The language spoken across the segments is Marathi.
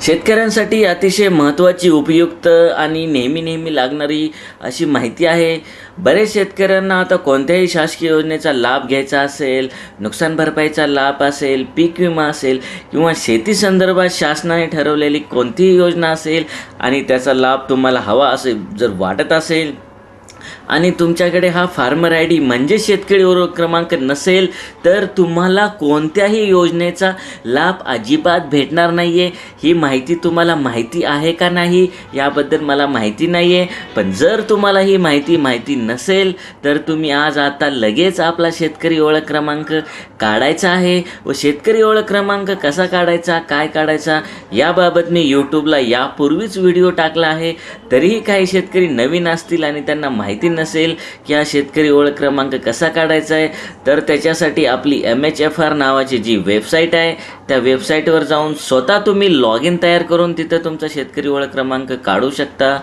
शेतकऱ्यांसाठी अतिशय महत्त्वाची उपयुक्त आणि नेहमी नेहमी लागणारी अशी माहिती आहे. बरेच शेतकऱ्यांना आता कोणत्याही शासकीय योजनेचा लाभ घ्यायचा असेल नुकसान भरपाईचा लाभ असेल पीक विमा असेल किंवा शेती संदर्भात शासनाने ठरवलेली कोणतीही योजना असेल आणि त्याचा लाभ तुम्हाला हवा असेल जर वाटत असेल आणि तुमच्याकडे हा फार्मर आय डी म्हणजे शेतकरी ओळख क्रमांक नसेल तर तुम्हाला कोणत्याही योजनेचा लाभ अजिबात भेटणार नाही आहे ही माहिती तुम्हाला माहिती आहे का नाही याबद्दल मला माहिती नाही आहे पण जर तुम्हाला ही माहिती माहिती नसेल तर तुम्ही आज आता लगेच आपला शेतकरी ओळख क्रमांक काढायचा आहे. व शेतकरी ओळख क्रमांक कसा काढायचा काय काढायचा याबाबत मी यूट्यूबला यापूर्वीच व्हिडिओ टाकला आहे. तरीही काही शेतकरी नवीन असतील आणि त्यांना माहिती माहिती नसेल की हा शेतकरी ओळख क्रमांक कसा काढायचा आहे तर त्याच्यासाठी आपली एम एच एफ आर नावाची जी वेबसाईट आहे त्या वेबसाईटवर जाऊन स्वतः तुम्ही लॉग इन तयार करून तिथं तुमचा शेतकरी ओळख क्रमांक काढू शकता.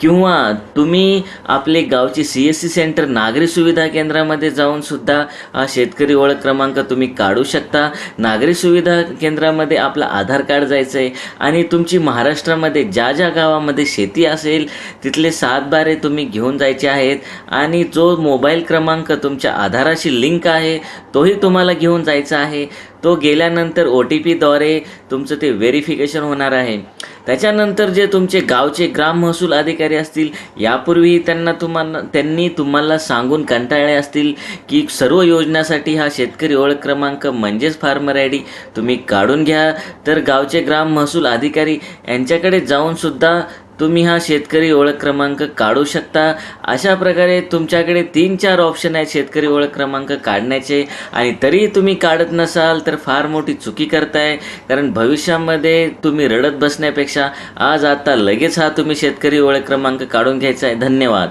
किंवा तुम्ही आपले गावची सी एस सी सेंटर नागरी सुविधा केंद्रामध्ये जाऊन सुद्धा हा शेतकरी ओळख क्रमांक तुम्ही काढू शकता. नागरी सुविधा केंद्रामध्ये आपला आधार कार्ड जायचं आहे आणि तुमची महाराष्ट्रामध्ये ज्या ज्या गावामध्ये शेती असेल तिथले सात बारे तुम्ही घेऊन जायचे आहेत आणि जो मोबाईल क्रमांक तुमच्या आधाराशी लिंक आहे तोही तुम्हाला घेऊन जायचा आहे. तो गेल्यानंतर ओ टी पीद्वारे तुमचं ते व्हेरिफिकेशन होणार आहे. त्याच्यानंतर जे तुमचे गावचे ग्राम महसूल अधिकारी असतील यापूर्वी त्यांना तुम्हाला त्यांनी तुम्हाला सांगून कंटाळले असतील की सर्व योजनासाठी हा शेतकरी ओळख क्रमांक म्हणजेच फार्मर आय डी तुम्ही काढून घ्या. तर गावचे ग्राम महसूल अधिकारी यांच्याकडे जाऊनसुद्धा तुम्ही हा शेतकरी ओळख क्रमांक काढू शकता. अशा प्रकारे तुमच्याकडे तीन चार ऑप्शन आहेत शेतकरी ओळख क्रमांक काढण्याचे. आणि तरी तुम्ही काढत नसाल तर फार मोठी चुकी करताय. कारण भविष्यामध्ये तुम्ही रडत बसण्यापेक्षा आज आता लगेच हा तुम्ही शेतकरी ओळख क्रमांक काढून घ्यायचा आहे. धन्यवाद.